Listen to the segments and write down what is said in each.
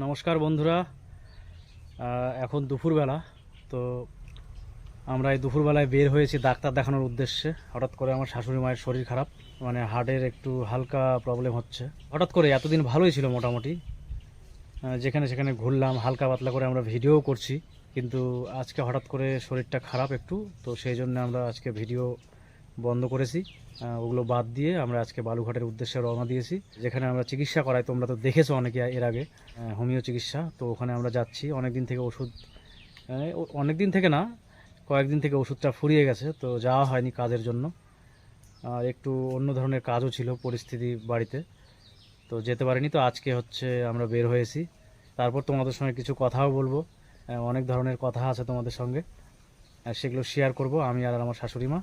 নমস্কার বন্ধুরা। এখন দুপুরবেলা, তো আমরা এই দুপুরবেলায় বের হয়েছি ডাক্তার দেখানোর উদ্দেশ্যে। হঠাৎ করে আমার শাশুড়ি মায়ের শরীর খারাপ মানে হার্টের একটু হালকা প্রবলেম হচ্ছে। হঠাৎ করে এতদিন ভালোই ছিল মোটামুটি। যেখানে সেখানে ঘুরলাম, হালকা পাতলা করে আমরা ভিডিও করছি। কিন্তু আজকে হঠাৎ করে শরীরটা খারাপ একটু, তো সেই জন্য আমরা আজকে ভিডিও বন্ধ করেছি। ওগুলো বাদ দিয়ে আমরা আজকে বালুঘাটের উদ্দেশ্যে রওনা দিয়েছি। যেখানে আমরা চিকিৎসা করাই, তোমরা তো দেখেছ অনেকে এর আগে হোমিও চিকিৎসা। তো ওখানে আমরা যাচ্ছি। অনেক দিন থেকে ওষুধ অনেক দিন থেকে না, কয়েকদিন থেকে ওষুধটা ফুরিয়ে গেছে। তো যাওয়া হয়নি কাজের জন্য। আর একটু অন্য ধরনের কাজও ছিল পরিস্থিতি বাড়িতে। তো যেতে পারিনি। তো আজকে হচ্ছে আমরা বের হয়েছি। তারপর তোমাদের সঙ্গে কিছু কথাও বলব। অনেক ধরনের কথা আছে তোমাদের সঙ্গে। সেগুলো শেয়ার করব। আমি আর আমার শাশুড়ি মা।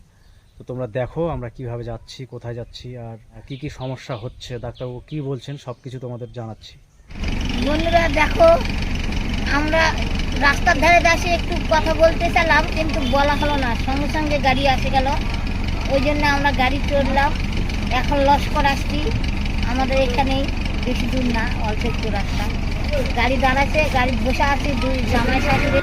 তো তোমরা দেখো আমরা কীভাবে যাচ্ছি, কোথায় যাচ্ছি আর কি কি সমস্যা হচ্ছে। ডাক্তারবাবু কি বলছেন সব কিছু তোমাদের জানাচ্ছি। বন্ধুরা, দেখো, আমরা রাস্তার ধারে দাসে একটু কথা বলতে চাইলাম, কিন্তু বলা হলো না। সঙ্গে সঙ্গে গাড়ি আসে গেল। ওই জন্য আমরা গাড়ি চড়লাম। এখন লস্কর আসছি। আমাদের এখানেই বেশি দূর না, অল্প একটু রাস্তা। গাড়ি দাঁড়াচ্ছে গাড়ি বসে আছে, দুই জামাই শাশুড়ি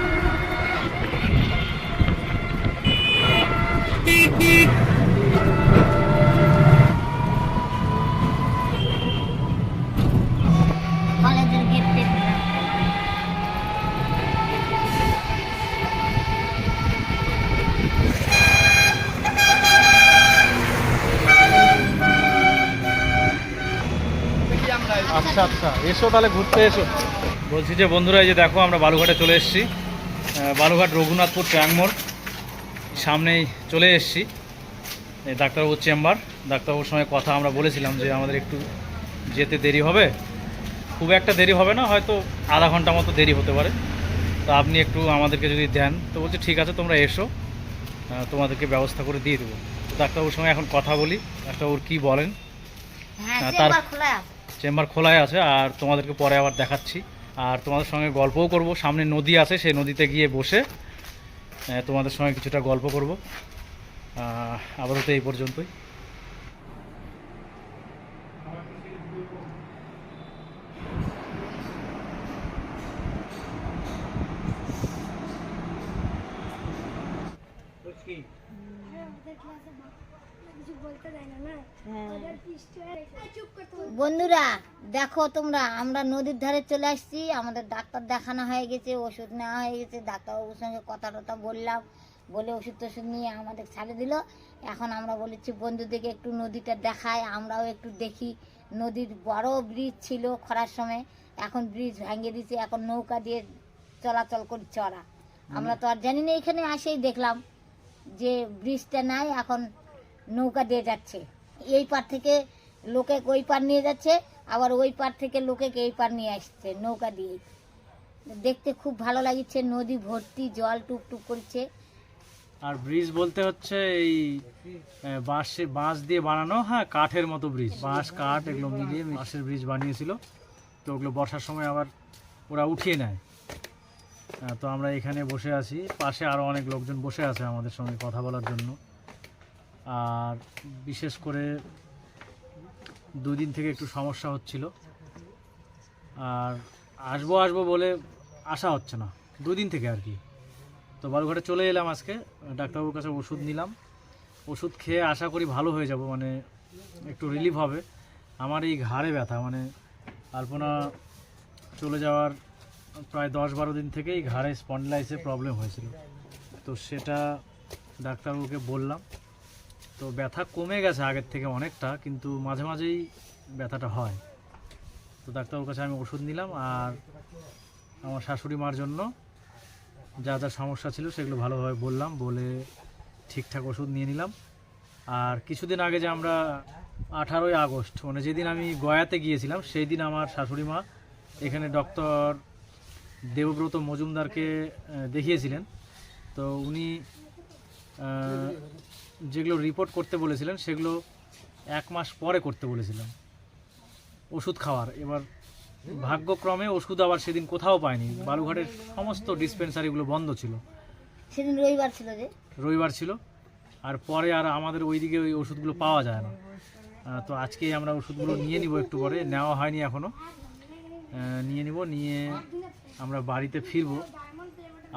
আচ্ছা আচ্ছা এসো তাহলে ঘুরতে এসো। বলছি যে বন্ধুরা, এই যে দেখো, আমরা বালুঘাটে চলে এসেছি। বালুঘাট রঘুনাথপুর ট্যাংমোড় সামনেই চলে এসেছি। এই ডাক্তারবাবুর চেম্বার। ডাক্তারবাবুর সঙ্গে কথা আমরা বলেছিলাম যে আমাদের একটু যেতে দেরি হবে। খুব একটা দেরি হবে না হয়তো আধা ঘণ্টা মতো দেরি হতে পারে। তো আপনি একটু আমাদেরকে যদি দেন তো বলছে ঠিক আছে তোমরা এসো। তোমাদেরকে ব্যবস্থা করে দিয়ে দেবো। তো ডাক্তারবাবুর সঙ্গে এখন কথা বলি। ডাক্তারবাবুর কী বলেন? হ্যাঁ তার- চেম্বার খোলাই আছে আর তোমাদেরকে পরে আবার দেখাচ্ছি। আর তোমাদের সঙ্গে গল্পও করব। সামনে নদী আছে সেই নদীতে গিয়ে বসে তোমাদের সঙ্গে কিছুটা গল্প করব। আবারও তো এই পর্যন্তই। বন্ধুরা দেখো তোমরা আমরা নদীর ধারে চলে আসছি। আমাদের ডাক্তার দেখানো হয়ে গেছে ওষুধ নেওয়া হয়ে গেছে। ডাক্তারবাবুর সঙ্গে কথা টথা বললাম বলে ওষুধ টষুধ নিয়ে আমাদের ছাড়ে দিল। এখন আমরা বলেছি বন্ধুদেরকে একটু নদীটা দেখায় আমরাও একটু দেখি। নদীর বড় ব্রিজ ছিল খরার সময় এখন ব্রিজ ভেঙে দিয়েছে এখন নৌকা দিয়ে চলাচল করি চড়া আমরা তো আর জানি না এখানে আসেই দেখলাম যে ব্রিজটা নাই এখন নৌকা দিয়ে যাচ্ছে। এই পার থেকে লোকে ওই পার নিয়ে যাচ্ছে, আবার ওই পার থেকে লোকে এই পার নিয়ে আসছে নৌকা দিয়ে। দেখতে খুব ভালো লাগছে, নদী ভর্তি, জল টুকটুক করছে। আর ব্রিজ বলতে হচ্ছে এই বাঁশে, বাঁশ দিয়ে বানানো হ্যাঁ কাঠের মতো ব্রিজ। বাঁশ, কাঠ এগুলো মিলিয়ে বাঁশের ব্রিজ বানিয়েছিল। তো ওগুলো বর্ষার সময় আবার ওরা উঠিয়ে নেয়। তো আমরা এখানে বসে আছি। পাশে আরও অনেক লোকজন বসে আছে আমাদের সঙ্গে কথা বলার জন্য। আর বিশেষ করে দুদিন থেকে একটু সমস্যা হচ্ছিল। আর আসব আসব বলে আসা হচ্ছে না। দুদিন থেকে আর কি। তো বালুঘাটে চলে এলাম আজকে। ডাক্তারবাবুর কাছে ওষুধ নিলাম। ওষুধ খেয়ে আশা করি ভালো হয়ে যাব মানে একটু রিলিফ হবে। আমার এই ঘাড়ে ব্যথা মানে আলপনা চলে যাওয়ার প্রায় দশ বারো দিন থেকেই ঘাড়ে স্পন্ডলাইসে প্রবলেম হয়েছিল। তো সেটা ডাক্তারবাবুকে বললাম। তো ব্যথা কমে গেছে আগের থেকে অনেকটা, কিন্তু মাঝে মাঝেই ব্যথাটা হয়। তো ডাক্তারবাবুর কাছে আমি ওষুধ নিলাম আর আমার শাশুড়ি মার জন্য যা যা সমস্যা ছিল সেগুলো ভালোভাবে বললাম, বলে ঠিকঠাক ওষুধ নিয়ে নিলাম। আর কিছুদিন আগে যে আমরা আঠারোই আগস্ট মানে যেদিন আমি গয়াতে গিয়েছিলাম সেই দিন আমার শাশুড়ি মা এখানে ডক্টর দেবব্রত মজুমদারকে দেখিয়েছিলেন। তো উনি যেগুলো রিপোর্ট করতে বলেছিলেন সেগুলো এক মাস পরে করতে বলেছিলেন। ওষুধ খাওয়ার। এবার ভাগ্যক্রমে ওষুধ আবার সেদিন কোথাও পাইনি বালুঘাটের সমস্ত ডিসপেন্সারিগুলো বন্ধ ছিল। সেদিন রবিবার ছিল যে? রবিবার ছিল। আর পরে আর আমাদের ওইদিকে ওই ওষুধগুলো পাওয়া যায় না। তো আজকেই আমরা ওষুধগুলো নিয়ে নিব একটু পরে। নেওয়া হয়নি এখনও নিয়ে নিব নিয়ে আমরা বাড়িতে ফিরবো।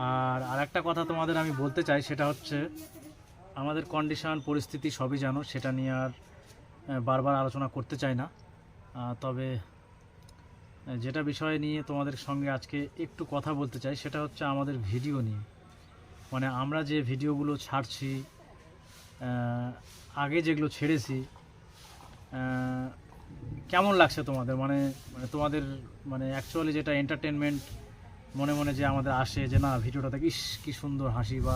আর আরেকটা কথা তোমাদের আমি বলতে চাই, সেটা হচ্ছে আমাদের কন্ডিশন পরিস্থিতি সবই জানো, সেটা নিয়ে আর বারবার আলোচনা করতে চাই না। তবে যেটা বিষয় নিয়ে তোমাদের সঙ্গে আজকে একটু কথা বলতে চাই, সেটা হচ্ছে আমাদের ভিডিও নিয়ে। মানে আমরা যে ভিডিওগুলো ছাড়ছি আগে যেগুলো ছেড়েছি কেমন লাগছে তোমাদের? মানে তোমাদের মানে অ্যাকচুয়ালি যেটা এন্টারটেনমেন্ট মনে মনে যে আমাদের আসে যে, না, ভিডিওটা দেখি, ইস, কী সুন্দর হাসি বা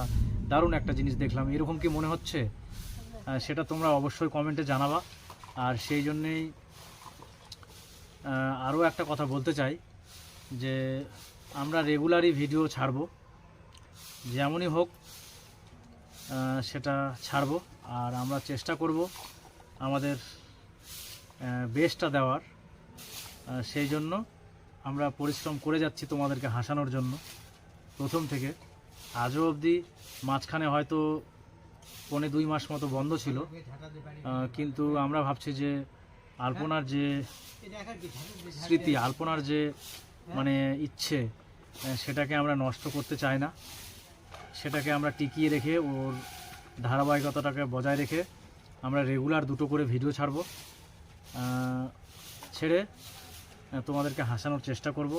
দারুণ একটা জিনিস দেখলাম। এরকম কি মনে হচ্ছে? সেটা তোমরা অবশ্যই কমেন্টে জানাবা। আর সেই জন্যেই আরও একটা কথা বলতে চাই যে, আমরা রেগুলারই ভিডিও ছাড়ব। যেমনই হোক সেটা ছাড়বো আর আমরা চেষ্টা করব আমাদের বেস্টটা দেওয়ার। সেই জন্য আমরা পরিশ্রম করে যাচ্ছি তোমাদেরকে হাসানোর জন্য, প্রথম থেকে। আজও অবধি মাঝখানে হয়তো পনে দুই মাস মতো বন্ধ ছিল। কিন্তু আমরা ভাবছি যে আলপনার যে স্মৃতি, আলপনার যে মানে ইচ্ছে সেটাকে আমরা নষ্ট করতে চাই না। সেটাকে আমরা টিকিয়ে রেখে, ওর ধারাবাহিকতাটাকে বজায় রেখে আমরা রেগুলার দুটো করে ভিডিও ছাড়ব। ছেড়ে তোমাদেরকে হাসানোর চেষ্টা করব।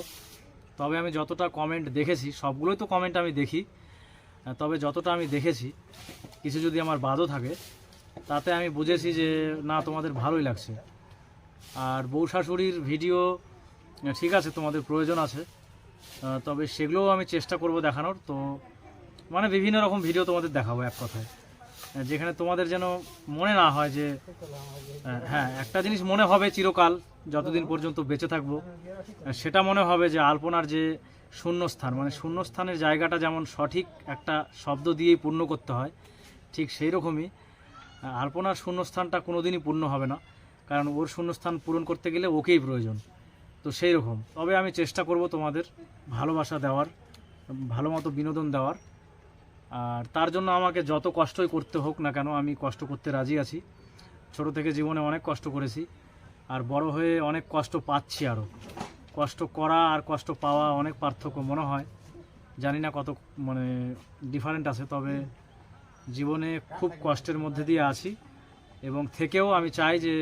তবে আমি যতটা কমেন্ট দেখেছি, সবগুলোই তো কমেন্ট আমি দেখি। তবে যতটা আমি দেখেছি, কিছু যদি আমার বাদও থাকে, তাতে আমি বুঝেছি যে, না, তোমাদের ভালোই লাগছে। আর বউ শাশুড়ির ভিডিও ঠিক আছে, তোমাদের প্রয়োজন আছে। তবে সেগুলোও আমি চেষ্টা করব দেখানোর। তো মানে বিভিন্ন রকম ভিডিও তোমাদের দেখাবো এক কথায়। যেখানে তোমাদের যেন মনে না হয় যে হ্যাঁ একটা জিনিস মনে হবে চিরকাল, যতদিন পর্যন্ত বেঁচে থাকব। সেটা মনে হবে যে আলপনার যে শূন্যস্থান মানে শূন্যস্থানের জায়গাটা যেমন সঠিক একটা শব্দ দিয়েই পূর্ণ করতে হয়, ঠিক সেই রকমই। আলপনার শূন্যস্থানটা কোনো দিনই পূর্ণ হবে না, কারণ ওর শূন্যস্থান পূরণ করতে গেলে ওকেই প্রয়োজন। তো সেই রকম। তবে আমি চেষ্টা করব তোমাদের ভালোবাসা দেওয়ার, ভালো মতো বিনোদন দেওয়ার। আর তার জন্য আমাকে যত কষ্টই করতে হোক না কেন, আমি কষ্ট করতে রাজি আছি। ছোট থেকে জীবনে অনেক কষ্ট করেছি, আর বড় হয়ে অনেক কষ্ট পাচ্ছি আরও কষ্ট করা আর কষ্ট পাওয়া অনেক পার্থক্য মনে হয়। জানি না কত মানে ডিফারেন্ট আছে, তবে জীবনে খুব কষ্টের মধ্যে দিয়ে আছি। এবং থেকেও আমি চাই যে,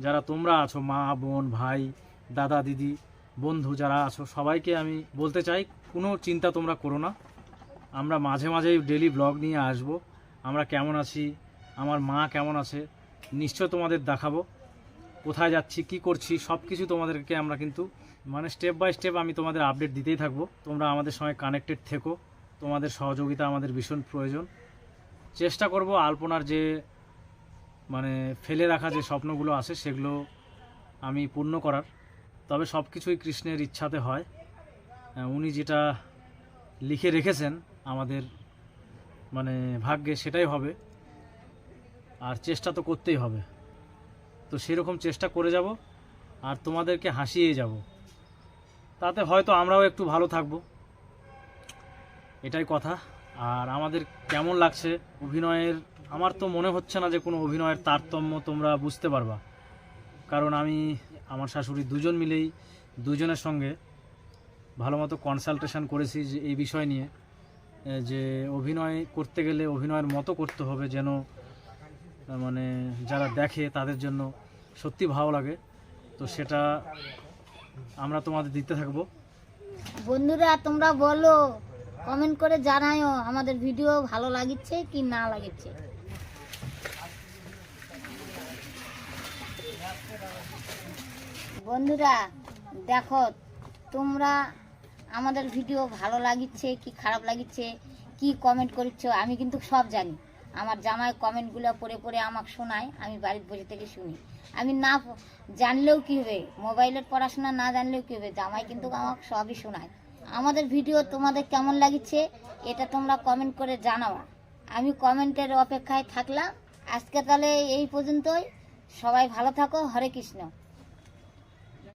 যারা তোমরা আছো, মা, বোন, ভাই, দাদা, দিদি, বন্ধু যারা আছো, সবাইকে আমি বলতে চাই, কোনো চিন্তা তোমরা করো না। আমরা মাঝে মাঝেই ডেলি ব্লগ নিয়ে আসব। আমরা কেমন আছি? আমার মা কেমন আছে? নিশ্চয় তোমাদের দেখাবো। কোথায় যাচ্ছি? কি করছি? সব কিছু তোমাদেরকে আমরা কিন্তু মানে স্টেপ বাই স্টেপ আমি তোমাদের আপডেট দিতেই থাকব। তোমরা আমাদের সঙ্গে কানেক্টেড থেকো। তোমাদের সহযোগিতা আমাদের ভীষণ প্রয়োজন। চেষ্টা করব আলপনার যে মানে ফেলে রাখা যে স্বপ্নগুলো আছে, সেগুলো আমি পূর্ণ করার। তবে সব কিছুই কৃষ্ণের ইচ্ছাতে হয়। উনি যেটা লিখে রেখেছেন আমাদের মানে ভাগ্যে সেটাই হবে। আর চেষ্টা তো করতেই হবে। তো সেরকম চেষ্টা করে যাব আর তোমাদেরকে হাসিয়ে যাব। তাতে হয়তো আমরাও একটু ভালো থাকব। এটাই কথা। আর আমাদের কেমন লাগছে অভিনয়ের? আমার তো মনে হচ্ছে না যে কোনো অভিনয়ের তারতম্য তোমরা বুঝতে পারবা। কারণ আমি, আমার শাশুড়ি দুজন মিলেই দুজনের সঙ্গে ভালো মতো কনসালটেশন করেছি যে এই বিষয় নিয়ে। যে অভিনয় করতে গেলে অভিনয়ের মতো করতে হবে যেন মানে যারা দেখে তাদের জন্য সত্যি ভালো লাগে। তো সেটা আমরা তোমাদের দিতে থাকব। বন্ধুরা, তোমরা বলো কমেন্ট করে জানাও আমাদের ভিডিও ভালো লাগিচ্ছে কি না লাগিচ্ছে। বন্ধুরা, দেখো, তোমরা আমাদের ভিডিও ভালো লাগিচ্ছে, কি খারাপ লাগিচ্ছে, কি কমেন্ট করছ, আমি কিন্তু সব জানি। আমার জামাই কমেন্টগুলো পড়ে পড়ে আমাকে শোনায়, আমি বাড়ির বসে থেকে শুনি। আমি না জানলেও কি হবে? মোবাইলের পড়াশোনা না জানলেও কি হবে? জামাই কিন্তু আমাকে সবই শোনায়। আমাদের ভিডিও তোমাদের কেমন লাগিচ্ছে এটা তোমরা কমেন্ট করে জানাও। আমি কমেন্টের অপেক্ষায় থাকলাম। আজকে তাহলে এই পর্যন্তই। সবাই ভালো থাকো, হরে কৃষ্ণ।